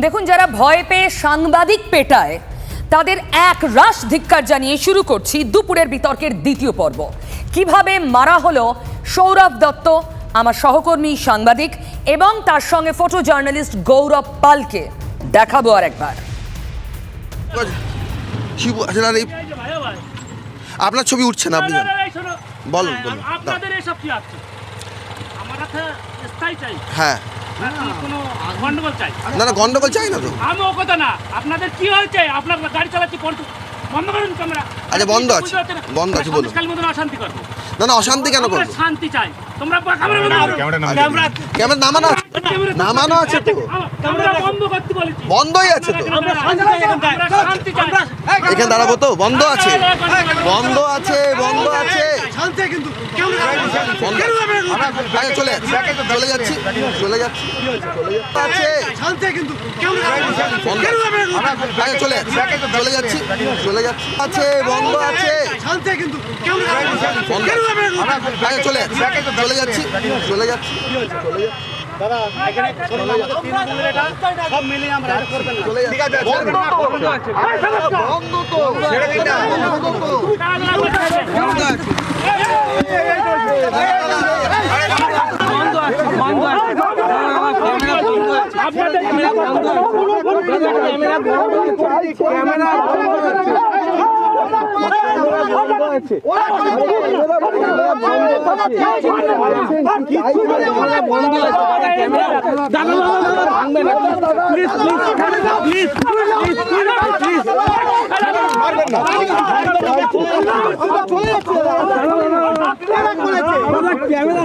দেখুন যারা ভয় পেয়ে সাংবাদিক পেটায় তাদের এক রাশ ধিক্কার জানিয়ে শুরু করছি দুপুরের বিতর্কের দ্বিতীয় পর্ব। কীভাবে মারা হলো সৌরভ দত্ত আমার সহকর্মী সাংবাদিক এবং তার সঙ্গে ফটো জার্নালিস্ট গৌরব পালকে। দেখাবো আর একবার। ভাই। আপনার ছবি উঠছে না আপনি। বলুন, বলুন, হ্যাঁ। নাকি কোনো গন্ডগোল চাই? না না গন্ডগোল চাই না তো। আমি ও কথা না আপনাদের কি হয়েছে? আপনার গাড়ি চালাচ্ছি বন্ধ করুন ক্যামেরা। আচ্ছা, বন্ধ আছে। বন্ধ আছে, বলুন। কাল মতন অশান্তি করব। না না অশান্তি কেন করব? শান্তি চাই। তোমরা ক্যামেরা ক্যামেরা ক্যামেরা নামানো আছে নামানো আছে তো। ক্যামেরা বন্ধ করতে বলেছি। বন্ধই আছে তো। এখানে দাঁড়াবো তো বন্ধ আছে। বন্ধ আছে বন্ধ আছে। শান্তি চলে যাচ্ছি চলে যাচ্ছি। চলে যাচ্ছি। আছে আগে চলে যাচ্ছি। চলে যাচ্ছি। চলে যাচ্ছি। আছে বন্ধ আছে। চলে চলে যাচ্ছি। চলে যাচ্ছি। চলে যাচ্ছি। চলে যাচ্ছি চলে যাচ্ছি সব মিলিয়ে আমরা এটা করবেন না চলে যাচ্ছি বন্ধ তো বন্ধ তো বন্ধ তো ক্যামেরা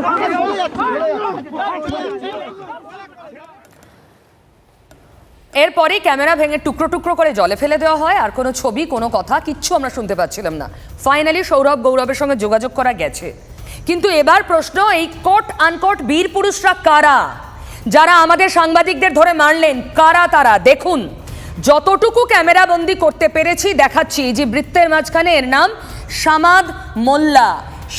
এরপরে ক্যামেরা ভেঙে টুকরো টুকরো করে জলে ফেলে দেওয়া হয়, আর কোনো ছবি, কোনো কথা কিচ্ছু আমরা শুনতে পাচ্ছিলাম না। ফাইনালি সৌরভ গৌরবের সঙ্গে যোগাযোগ করা গেছে। কিন্তু এবার প্রশ্ন, এই কোট আনকোট বীর পুরুষরা কারা? যারা আমাদের সাংবাদিকদের ধরে মারলেন, কারা তারা? দেখুন, যতটুকু ক্যামেরা বন্দি করতে পেরেছি, দেখাচ্ছি। যে বৃত্তের মাঝখানে এর নাম সামাদ মোল্লা।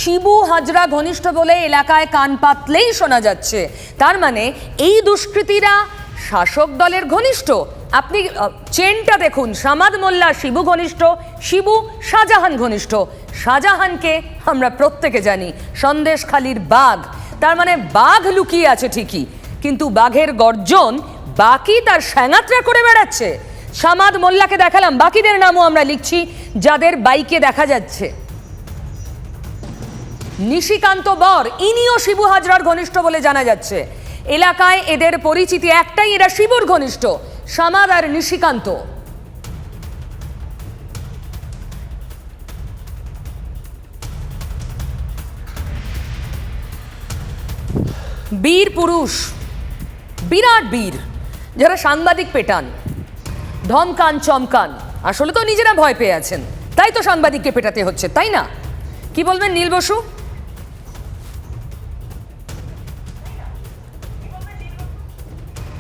শিবু হাজরা ঘনিষ্ঠ বলে এলাকায় কান পাতলেই শোনা যাচ্ছে। তার মানে এই দুষ্কৃতীরা শাসক দলের ঘনিষ্ঠ। আপনি চেনটা দেখুন, সামাদ মোল্লা শিবু ঘনিষ্ঠ, শিবু শাহজাহান ঘনিষ্ঠ। শাহজাহানকে আমরা প্রত্যেকে জানি, সন্দেশখালির বাঘ। তার মানে বাঘ লুকিয়ে আছে ঠিকই, কিন্তু বাঘের গর্জন বাকি তার স্যাঙাত্রা করে বেড়াচ্ছে। সামাদ মোল্লাকে দেখালাম, বাকিদের নামও আমরা লিখছি, যাদের বাইকে দেখা যাচ্ছে। নিশিকান্ত বর, ইনিও শিবু হাজরার ঘনিষ্ঠ বলে জানা যাচ্ছে। এলাকায় এদের পরিচিতি একটাই, এরা শিবুর ঘনিষ্ঠ, সামাদ আর নিশিকান্ত। বীর পুরুষ, বিরাট বীর, যারা সাংবাদিক পেটান, ধমকান, চমকান, আসলে তো নিজেরা ভয় পেয়ে আছেন, তাই তো সাংবাদিককে পেটাতে হচ্ছে, তাই না? কি বলবেন নীল বসু?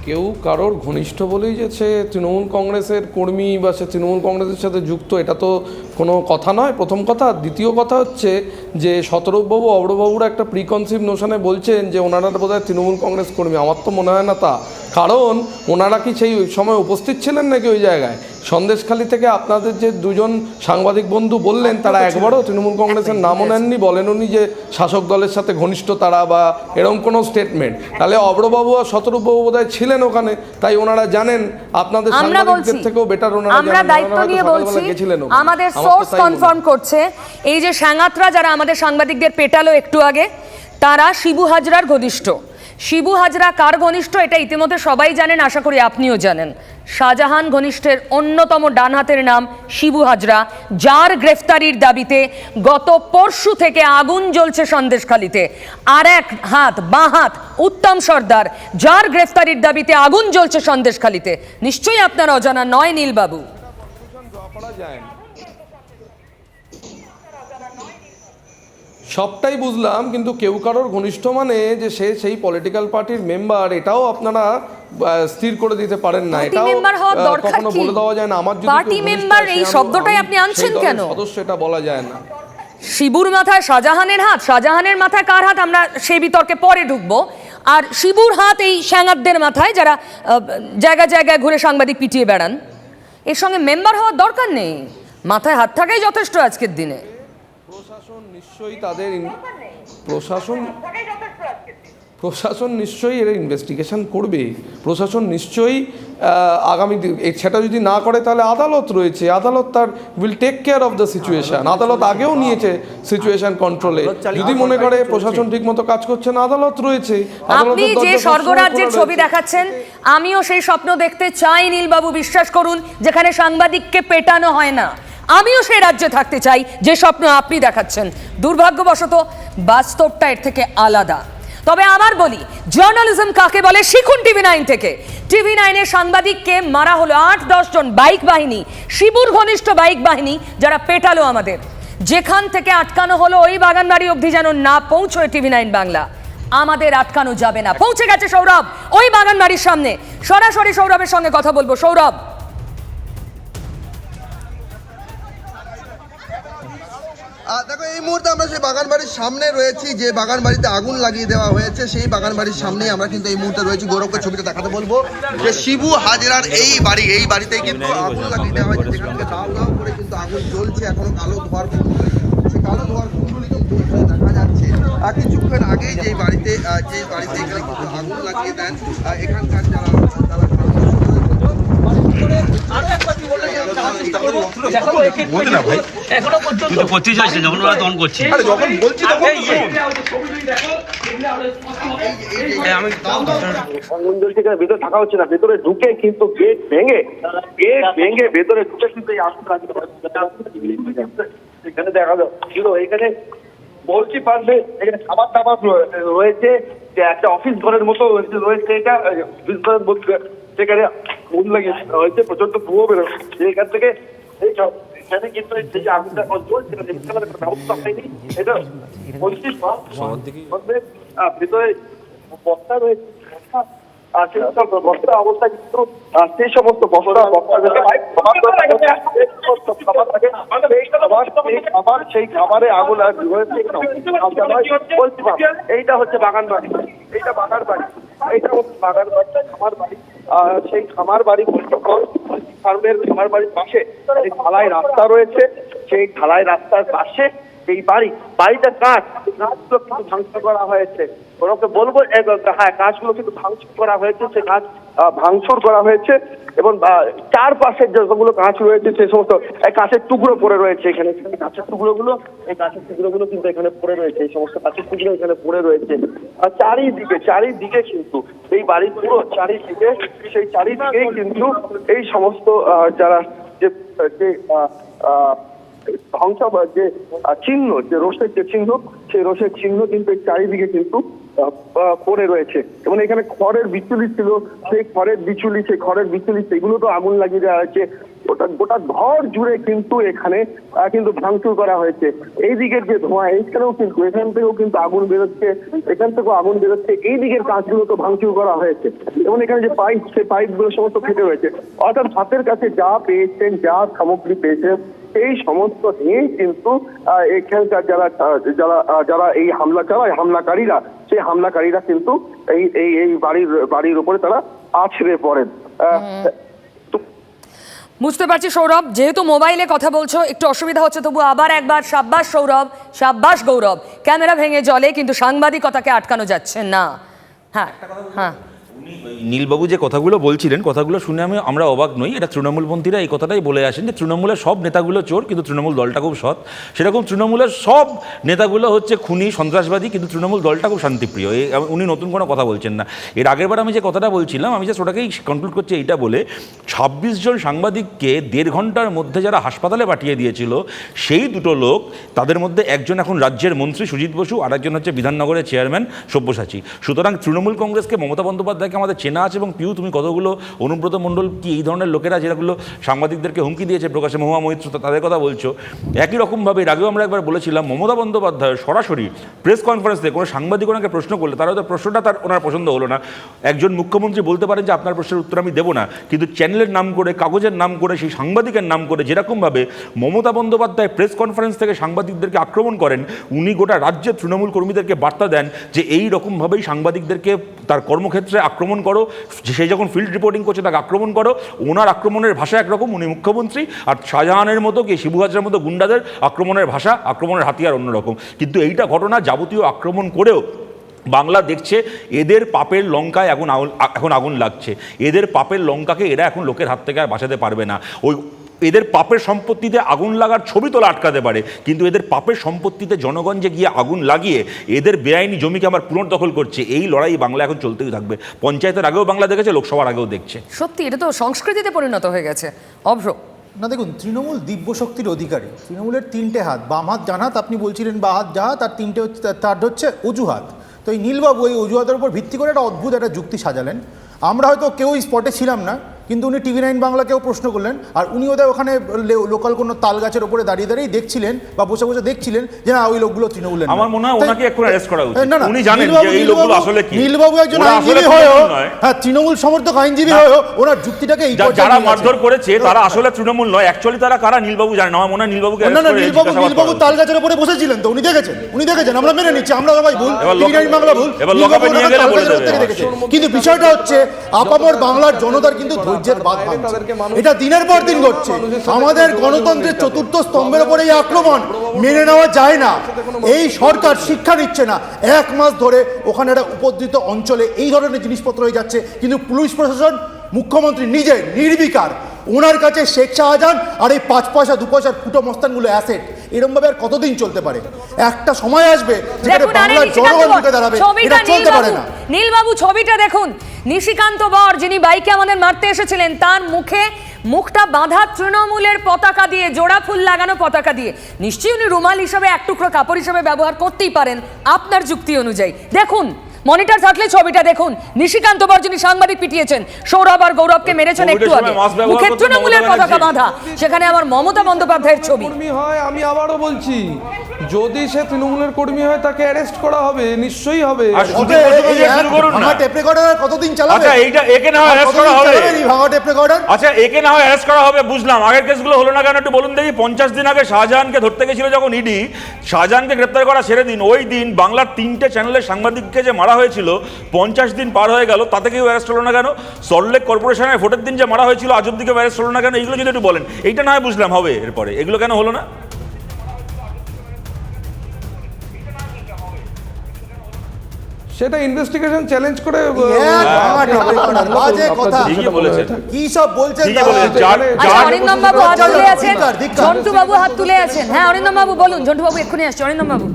কেউ কারোর ঘনিষ্ঠ বলেই যে সে তৃণমূল কংগ্রেসের কর্মী বা সে তৃণমূল কংগ্রেসের সাথে যুক্ত, এটা তো কোনো কথা নয়। প্রথম কথা। দ্বিতীয় কথা হচ্ছে যে সতরূপবাবু অব্রবাবুরা একটা প্রিকনসিভ নোশনে বলছেন যে ওনারা বোধহয় তৃণমূল কংগ্রেস কর্মী। আমার তো মনে হয় না তা। কারণ ওনারা কি সেই সময় উপস্থিত ছিলেন নাকি ওই জায়গায়? সন্দেশখালী থেকে আপনাদের যে দুজন সাংবাদিক বন্ধু বললেন তারা একবারও তৃণমূল কংগ্রেসের নামও নেননি বলেন উনি যে শাসক দলের সাথে ঘনিষ্ঠ তারা বা এরকম কোনো স্টেটমেন্ট তাহলে অব্রবাবু আর শতরূপবাবু বোধহয় ছিলেন ওখানে তাই ওনারা জানেন আপনাদের সাংবাদিকদের থেকেও বেটার ওনারা আমরা জানেন। দায়িত্ব নিয়ে বলছি আমাদের সোর্স। কনফার্ম করছে। এই যে সাঙ্গাতরা যারা আমাদের সাংবাদিকদের পেটালো একটু আগে তারা শিবু হাজরার ঘনিষ্ঠ। শিবু হাজরা কার ঘনিষ্ঠ এটা ইতিমধ্যে সবাই জানেন, আশা করি আপনিও জানেন। শাহজাহান ঘনিষ্ঠের অন্যতম ডান হাতের নাম শিবু হাজরা, যার গ্রেফতারির দাবিতে গত পরশু থেকে আগুন জ্বলছে সন্দেশখালিতে। আর এক হাত, বাঁ হাত, উত্তম সর্দার, যার গ্রেফতারির দাবিতে আগুন জ্বলছে সন্দেশখালিতে। নিশ্চয়ই আপনার অজানা নয় নীলবাবু। সবটাই বুঝলাম কিন্তু কেউ কারোর ঘনিষ্ঠ মানে যে সে সেই পলিটিক্যাল পার্টির মেম্বার এটাও আপনারা স্থির করে দিতে পারেন না। এটাও মেম্বার হওয়ার দরকার কখনো বলে দেওয়া যায় না। আমার যদি পার্টি মেম্বার এই শব্দটাই আপনি আনছেন কেন? সদস্য এটা বলা যায় না। শিবুর মাথায় শাহজাহানের হাত শাহজাহানের মাথায় কার হাত? আমরা সেই বিতর্কে পরে ঢুকবো। আর শিবুর হাত এই শ্যাঙারদের মাথায় যারা আহ, জায়গায় ঘুরে সাংবাদিক পিটিয়ে বেড়ান এর সঙ্গে মেম্বার হওয়ার দরকার নেই। মাথায় হাত থাকাই যথেষ্ট আজকের দিনে। নিশ্চয়ই তাদের প্রশাসন প্রশাসন নিশ্চয়ই এর ইনভেস্টিগেশন করবে। প্রশাসন নিশ্চয়ই আগামী দিন সেটা যদি না করে তাহলে আদালত রয়েছে। আদালত তার will take care of the situation আদালত আগেও নিয়েছে সিচুয়েশন কন্ট্রোলে যদি মনে করে প্রশাসন ঠিকমতো কাজ করছে না আদালত রয়েছে। আপনি যে স্বর্গরাজ্যের ছবি দেখাচ্ছেন আমিও সেই স্বপ্ন দেখতে চাই নীলবাবু বিশ্বাস করুন যেখানে সাংবাদিককে পেটানো হয় না। আমিও সেই রাজ্যে থাকতে চাই, যে স্বপ্ন আপনি দেখাচ্ছেন। দুর্ভাগ্যবশত বাস্তবটা এর থেকে আলাদা। তবে আমার বলি জার্নালিজম কাকে বলে শিখুন টিভি নাইন থেকে। টিভি নাইনের সাংবাদিককে মারা হলো আট দশ জন বাইক বাহিনী, শিবুর ঘনিষ্ঠ বাইক বাহিনী, যারা পেটালো আমাদের। যেখান থেকে আটকানো হলো ওই বাগানবাড়ি অবধি যেন না পৌঁছয় টিভি নাইন বাংলা। আমাদের আটকানো যাবে না। পৌঁছে গেছে সৌরভ, ওই বাগান বাড়ির সামনে। সরাসরি সৌরভের সঙ্গে কথা বলব। সৌরভ দেখো, এই মুহূর্তে আমরা সেই বাগান বাড়ির সামনে রয়েছি, যে বাগান বাড়িতে আগুন লাগিয়ে দেওয়া হয়েছে, সেই বাগান বাড়ির সামনেই আমরা কিন্তু এই মুহূর্তে রয়েছি। গৌরবকে ছবিটা দেখাতে বলব যে শিবু হাজরার এই বাড়ি, এই বাড়িতেই কিন্তু আগুন লাগিয়ে দেওয়া হয়েছে। যেখান থেকে দাও দাও করে কিন্তু আগুন জ্বলছে, এখনও কালো ধোয়ার সে কালো ধোয়ার কুণ্ডলি কিন্তু দেখা যাচ্ছে। আর কিছুক্ষণ আগেই যে বাড়িতে যে বাড়িতে এখানে কিন্তু আগুন লাগিয়ে দেন এখানকার যারা যখন ওরা তখন করছি থাকা হচ্ছে না ভেতরে ঢুকে কিন্তু গেট ভেঙে গেট ভেঙে ভেতরে ঢুকে কিন্তু এই এখানে দেখা যাচ্ছিল এখানে বলছি পারবে এখানে খাবার দাবার রয়েছে একটা অফিস ঘরের মতো রয়েছে এটা সেখানে আগুন লাগিয়ে হয়েছে প্রচণ্ড ধুয়ো বেরোচ্ছে এখান থেকে এই এখানে কিন্তু যে আগুনটা চলছে এটা দেখতে কোনো ব্যবস্থা হয়নি। এটা বলছি মধ্যে ভিতরে বস্তা রয়েছে অবস্থা কিন্তু সেই সমস্ত বস্তা খাবার সেই খাবার আগুন আর এইটা হচ্ছে বাগান বাড়ি এইটা বাগান বাড়ি এইটা হচ্ছে বাগান বাড়িটা, খামার বাড়ি। সেই খামার বাড়ি ফার্মের খামার বাড়ির পাশে ঢালাই রাস্তা রয়েছে, সেই ঢালাই রাস্তার পাশে এই বাড়ি বাড়িটা কাজ কাজগুলো কিন্তু ধ্বংস করা হয়েছে। ওনাকে বলব হ্যাঁ কাজগুলো কিন্তু ভাঙচুর করা হয়েছে সে কাজ ভাঙচুর করা হয়েছে এবং চারপাশের যতগুলো কাঁচ রয়েছে সে সমস্ত এই কাঁচের টুকরো পড়ে রয়েছে এখানে। কাঁচের টুকরোগুলো এই কাঁচের টুকরোগুলো কিন্তু এখানে পড়ে রয়েছে এই সমস্ত কাঁচের টুকরো এখানে পড়ে রয়েছে। আর চারিদিকে চারিদিকে কিন্তু এই বাড়ির পুরো চারিদিকে সেই চারিদিকেই কিন্তু এই সমস্ত যারা যে যে আহ, ধ্বংস যে চিহ্ন, যে রোষের যে চিহ্ন, সেই রোষের চিহ্ন কিন্তু চারিদিকে কিন্তু পড়ে রয়েছে। এবং এখানে খড়ের বিচুলি ছিল, সেই খড়ের বিচুলি, সেই খড়ের বিচুলি, সেগুলো তো আগুন লাগিয়ে দেওয়া হয়েছে। ওটা গোটা ঘর জুড়ে কিন্তু এখানে কিন্তু ভাঙচুর করা হয়েছে। এই দিকের যে ধোঁয়া, এইখানেও কিন্তু, এখান থেকেও কিন্তু আগুন বেরোচ্ছে, এখান থেকেও আগুন বেরোচ্ছে এই দিকের কাজগুলো তো ভাঙচুর করা হয়েছে। এবং এখানে যে পাইপ, সেই পাইপগুলো সমস্ত ফেটে রয়েছে। অর্থাৎ হাতের কাছে যা পেয়েছেন, যা সামগ্রী পেয়েছেন এই সমস্ত নিয়েই কিন্তু এখানকার যারা যারা যারা এই হামলা চালায়, হামলাকারীরা, সেই হামলাকারীরা কিন্তু এই এই এই বাড়ির বাড়ির উপরে তারা আছড়ে পড়েন। বুঝতে পারছি সৌরভ, যেহেতু মোবাইলে কথা বলছো, একটু অসুবিধা হচ্ছে, তবু আবার একবার সাব্বাস সৌরভ, সাব্বাস গৌরব। ক্যামেরা ভেঙে জলে, কিন্তু সাংবাদিকতাকে আটকানো যাচ্ছে না। হ্যাঁ হ্যাঁ। নীলবাবু যে কথাগুলো বলছিলেন, কথাগুলো শুনে আমি, আমরা অবাক নই। এটা তৃণমূলপন্থীরা এই কথাটাই বলে আসেন যে তৃণমূলের সব নেতাগুলো চোর, কিন্তু তৃণমূল দলটা খুব সৎ। সেরকম তৃণমূলের সব নেতাগুলো হচ্ছে খুনি, সন্ত্রাসবাদী, কিন্তু তৃণমূল দলটা খুব শান্তিপ্রিয়। উনি নতুন কোনো কথা বলছেন না। এর আগেরবার আমি যে কথাটা বলছিলাম, আমি জাস্ট ওটাকেই কনক্লুড করছি, এইটা বলে, ছাব্বিশ জন সাংবাদিককে দেড় ঘণ্টার মধ্যে যারা হাসপাতালে পাঠিয়ে দিয়েছিল, সেই দুটো লোক, তাদের মধ্যে একজন এখন রাজ্যের মন্ত্রী সুজিত বসু আর একজন হচ্ছে বিধাননগরের চেয়ারম্যান সব্যসাচী। সুতরাং তৃণমূল কংগ্রেসকে মমতা বন্দ্যোপাধ্যায়কে থেকে আমাদের চেনা আছে এবং পিউ, তুমি কতগুলো অনুব্রত মণ্ডল, কি এই ধরনের লোকেরা যেগুলো সাংবাদিকদেরকে হুমকি দিয়েছে, প্রকাশে মহুয়া মৈত্র তাদের কথা বলছো? একই রকমভাবে, এর আগেও আমরা একবার বলেছিলাম, মমতা বন্দ্যোপাধ্যায় সরাসরি প্রেস কনফারেন্সে কোনো সাংবাদিক ওনাকে প্রশ্ন করলে তারা হয়তো প্রশ্নটা তার ওনার পছন্দ হলো না। একজন মুখ্যমন্ত্রী বলতে পারেন যে, আপনার প্রশ্নের উত্তর আমি দেবো না। কিন্তু চ্যানেলের নাম করে, কাগজের নাম করে, সেই সাংবাদিকের নাম করে, যেরকমভাবে মমতা বন্দ্যোপাধ্যায় প্রেস কনফারেন্স থেকে সাংবাদিকদেরকে আক্রমণ করেন, উনি গোটা রাজ্যের তৃণমূল কর্মীদেরকে বার্তা দেন যে, এই রকমভাবেই সাংবাদিকদেরকে তার কর্মক্ষেত্রে আক্রমণ করো সে যখন ফিল্ড রিপোর্টিং করছে তাকে আক্রমণ করো। ওনার আক্রমণের ভাষা একরকম, উনি মুখ্যমন্ত্রী। আর শাহজাহানের মতো কি, শিবু হাজরার মতো গুন্ডাদের আক্রমণের ভাষা, আক্রমণের হাতিয়ার অন্যরকম। কিন্তু এইটা ঘটনা যাবতীয় আক্রমণ করেও বাংলা দেখছে, এদের পাপের লঙ্কায় এখন আগুন এখন আগুন লাগছে। এদের পাপের লঙ্কাকে এরা এখন লোকের হাত থেকে আর বাঁচাতে পারবে না। ওই এদের পাপের সম্পত্তিতে আগুন লাগার ছবি তোলা আটকাতে পারে। কিন্তু এদের পাপের সম্পত্তিতে জনগণ যে গিয়ে আগুন লাগিয়ে এদের বেআইনি জমিকে আমার পুনর্দখল করছে। এই লড়াই বাংলা এখন চলতেই থাকবে। পঞ্চায়েতের আগেও বাংলা দেখেছে লোকসভার আগেও দেখছে। সত্যি এটা তো সংস্কৃতিতে পরিণত হয়ে গেছে। অভ্র। না দেখুন তৃণমূল দিব্য শক্তির অধিকারী। তৃণমূলের তিনটে হাত বাম হাত ডান হাত আপনি বলছিলেন বা হাত যা হাত আর তিনটে হচ্ছে তার হচ্ছে অজুহাত। তো এই নীলবাবু এই অজুহাতের উপর ভিত্তি করে একটা অদ্ভুত একটা যুক্তি সাজালেন। আমরা হয়তো কেউ স্পটে ছিলাম না। কিন্তু উনি টিভি নাইন বাংলাকেও প্রশ্ন করলেন আর উনি ওদের ওখানে লোকাল কোনো তাল গাছের ওপরে দাঁড়িয়ে দাঁড়িয়ে দেখছিলেন বা বসে বসে দেখছিলেন যে না ওই লোকগুলো তৃণমূলের আমার মনে হয় ওনাকে এক্ষুনি arrest করা উচিত। না, উনি জানেন যে এই লোকগুলো আসলে কি। নীলবাবু একজন আইনজীবী হয়েও। হ্যাঁ তৃণমূল সমর্থক আইনজীবী হয়েও ওনার যুক্তিটাকে এই যারা মারধর করেছে তারা আসলে তৃণমূল নয় অ্যাকচুয়ালি তারা কারা নীলবাবু জানেন আমার মনে হয় নীলবাবুকে না না নীলবাবু নীলবাবু তাল গাছের উপরে বসেছিলেন তো উনি দেখেছেন উনি দেখেছেন আমরা মেনে নিচ্ছি আমরা সবাই ভুল টিভি নাইন বাংলা ভুল উপর। কিন্তু বিষয়টা হচ্ছে আপামর বাংলার জনতার কিন্তু ধৈর্যের বাদ এটা দিনের পর দিন ঘটছে। আমাদের গণতন্ত্রের চতুর্থ স্তম্ভের উপরে এই আক্রমণ মেনে নেওয়া যায় না। এই সরকার শিক্ষা নিচ্ছে না। এক মাস ধরে ওখানে একটা উপদ্রিত অঞ্চলে এই ধরনের জিনিসপত্র হয়ে যাচ্ছে। কিন্তু পুলিশ প্রশাসন মুখ্যমন্ত্রী নিজে নির্বিকার। ওনার কাছে শেখ শাহজাহান আর এই পাঁচ পয়সা দু পয়সার ফুটো মস্তানগুলো অ্যাসেট। এরমভাবে আর কতদিন চলতে পারে? একটা সময় আসবে যেখানে বাংলার জনগণ দাঁড়াবে। এটা চলতে পারে না। নীলবাবু ছবিটা দেখুন। নিশিকান্ত বর যিনি বাইকে আমাদের মারতে এসেছিলেন তার মুখে মুখটা বাঁধা তৃণমূলের পতাকা দিয়ে জোড়া ফুল লাগানো পতাকা দিয়ে। নিশ্চয়ই উনি রুমাল হিসাবে এক টুকরো কাপড় হিসাবে ব্যবহার করতেই পারেন। আপনার যুক্তি অনুযায়ী। দেখুন মনিটর থাকলে ছবিটা দেখুন। নিশিকান্ত বর যিনি সাংবাদিক পিটিয়েছেন। সৌরভ আর গৌরবকে মেরেছেন একটু আগে। মুখে তৃণমূলের পতাকা বাঁধা। সেখানে আমার মমতা বন্দ্যোপাধ্যায়ের ছবি। হয় আমি আবারও বলছি যদি সে তৃণমূলের কর্মী হয় তাকে অ্যারেস্ট করা হবে নিশ্চয়ই হবে। ভাঙা টেপ রেকর্ডার কতদিন চালাবে? আচ্ছা এইটা একে না হয় আর করা হবে? ভাঙা টেপ রেকর্ডার আচ্ছা একে না হয় অ্যারেস্ট করা হবে বুঝলাম। আগের কেসগুলো হলো না কেন একটু বলুন দেখি। পঞ্চাশ দিন আগে শাহজাহানকে ধরতে গেছিল যখন ইডি শাহজাহানকে গ্রেপ্তার করা সেরে দিন। ওই দিন বাংলার তিনটে চ্যানেলের সাংবাদিককে যে মারা হয়েছিল পঞ্চাশ দিন পার হয়ে গেল তাতে কেউ অ্যারেস্ট হলো না কেন? সল্টলেক কর্পোরেশনের ভোটের দিন যে মারা হয়েছিল আজ অব্দি কেউ অ্যারেস্ট হলো না কেন? এইগুলো যদি একটু বলেন। এইটা না হয় বুঝলাম হবে এরপরে। এগুলো কেন হলো না? সেটা ইনভেস্টিগেশন চ্যালেঞ্জ করে কি সব বলছেন ঠিকই বলেছেন। যার আচ্ছা অরিন্দম বাবু হাত তুলে লাগা, আছেন? ধিক্কার, ধিক্কার। ঝন্টু বাবু হাত তুলে আছেন। হ্যাঁ অরিন্দম বাবু বলুন ঝন্টু বাবু এক্ষুনি আসছে। অরিন্দম বাবু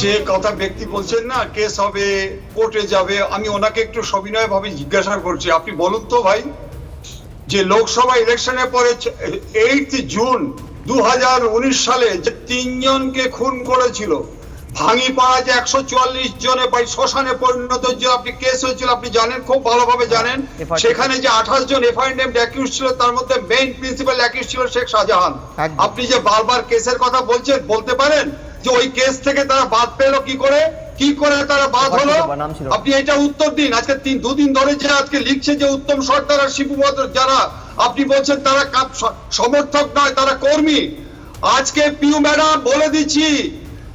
যে কথা ব্যক্তি বলছেন না কেস হবে কোর্টে যাবে আমি ওনাকে একটু সবিনয় ভাবে জিজ্ঞাসা করছি। আপনি বলুন তো ভাই যে লোকসভা ইলেকশনের পরে এইট জুন দু হাজার উনিশ সালে যে তিনজনকে খুন করেছিল ভাঙিপাড়া যে একশো চুয়াল্লিশ জনে বাই শ্মশানে পরিণত যে আপনি কেস হয়েছিল আপনি জানেন খুব ভালোভাবে জানেন সেখানে যে আঠাশ জন এফআইএম অ্যাকিউজ ছিল তার মধ্যে মেইন প্রিন্সিপাল অ্যাকিউজ ছিল শেখ শাহজাহান। আপনি যে বারবার কেসের কথা বলছেন বলতে পারেন? যে ওই কেস থেকে তারা বাদ পেল কি করে? কি করে তারা বাদ হলো? আপনি এটা উত্তর দিন। আজকে তিন দুদিন ধরে যে আজকে লিখছে যে উত্তম সর্দার আর শিবু যারা আপনি বলছেন তারা সমর্থক নয় তারা কর্মী। আজকে পিউ ম্যাডাম বলে দিচ্ছি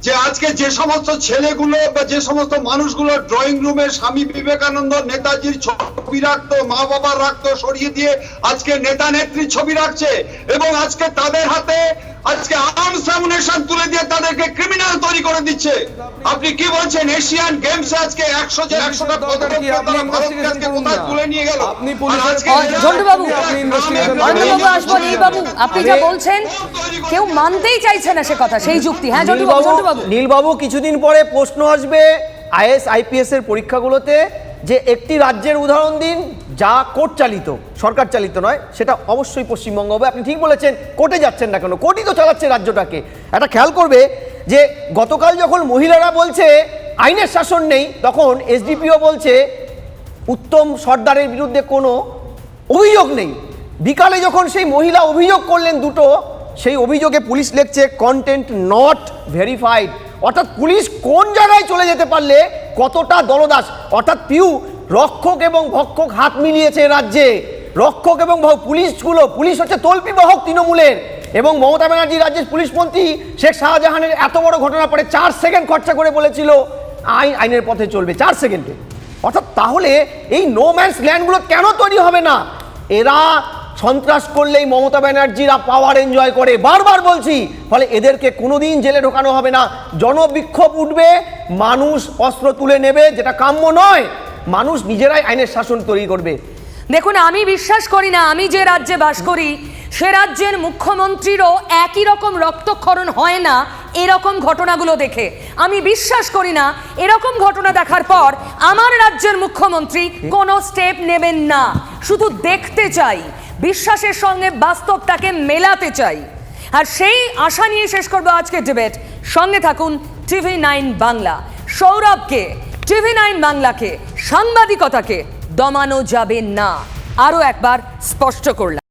যে আজকে যে সমস্ত ছেলেগুলো বা যে সমস্ত মানুষগুলো ড্রয়িং রুমে স্বামী বিবেকানন্দ নেতাজির ছবি রাখতো মা বাবা রাখতো সরিয়ে দিয়ে আজকে নেতা নেত্রীর ছবি রাখছে এবং আজকে তাদের হাতে আজকে অ্যামুনেশন তুলে দিয়ে তাদেরকে ক্রিমিনাল তৈরি করে দিচ্ছে। আপনি কি বলছেন? এশিয়ান গেমস আজকে একশো যে একশোটা কোথায় তুলে নিয়ে গেল? আপনি অ, বাবু, আপনি আসব যা বলছেন কেউ মানতেই চাইছে না সে কথা সেই যুক্তি। হ্যাঁ ঝন্টু বাবু ঝন্টু বাবু নীলবাবু কিছুদিন পরে প্রশ্ন আসবে আইএস আইপিএস এর পরীক্ষাগুলোতে। যে একটি রাজ্যের উদাহরণ দিন, যা কোর্ট চালিত, সরকার চালিত নয়, সেটা অবশ্যই পশ্চিমবঙ্গ হবে। আপনি ঠিক বলেছেন, কোর্টে যাচ্ছেন না কেন? কোর্টই তো চালাচ্ছে রাজ্যটাকে। একটা খেয়াল করবে যে, গতকাল যখন মহিলারা বলছে, আইনের শাসন নেই তখন এসডিপিও বলছে, উত্তম সর্দারের বিরুদ্ধে কোনো অভিযোগ নেই। বিকালে যখন সেই মহিলা অভিযোগ করলেন দুটো, সেই অভিযোগে পুলিশ লিখছে, কন্টেন্ট নট ভেরিফাইড। অর্থাৎ পুলিশ কোন জায়গায় চলে যেতে পারলে কতটা দলদাস? অর্থাৎ পিউ রক্ষক এবং ভক্ষক হাত মিলিয়েছে রাজ্যে। রক্ষক এবং পুলিশগুলো পুলিশ হচ্ছে তল্পি বাহক তৃণমূলের। এবং মমতা ব্যানার্জি রাজ্যের পুলিশ মন্ত্রী শেখ শাহজাহানের এত বড় ঘটনা পরে চার সেকেন্ড খরচা করে বলেছিল, আইন, আইনের পথে চলবে। চার সেকেন্ডে। অর্থাৎ তাহলে এই নো ম্যানস ল্যান্ডগুলো কেন তৈরি হবে না? এরা সন্ত্রাস করলেই মমতা ব্যানার্জিরা পাওয়ার এনজয় করে। বারবার বলছি, ফলে এদেরকে কোনোদিন জেলে ঢোকানো হবে না। জনবিক্ষোভ উঠবে, মানুষ অস্ত্র তুলে নেবে, যেটা কাম্য নয়। মানুষ নিজেরাই আইনের শাসন তৈরি করবে। দেখুন, আমি বিশ্বাস করি না, আমি যে রাজ্যে বাস করি, সে রাজ্যের মুখ্যমন্ত্রীরও একই রকম রক্তক্ষরণ হয় না এরকম ঘটনাগুলো দেখে। আমি বিশ্বাস করি না, এরকম ঘটনা দেখার পর আমার রাজ্যের মুখ্যমন্ত্রী কোনো স্টেপ নেবেন না। শুধু দেখতে চাই বিশ্বাসের সঙ্গে বাস্তবটাকে মেলাতে চাই। আর সেই আশা নিয়ে শেষ করব আজকের ডিবেট সঙ্গে থাকুন টিভি নাইন বাংলা। সৌরভকে, টিভি নাইন বাংলাকে, সাংবাদিকতাকে দমানো যাবে না। আরও একবার স্পষ্ট করলাম।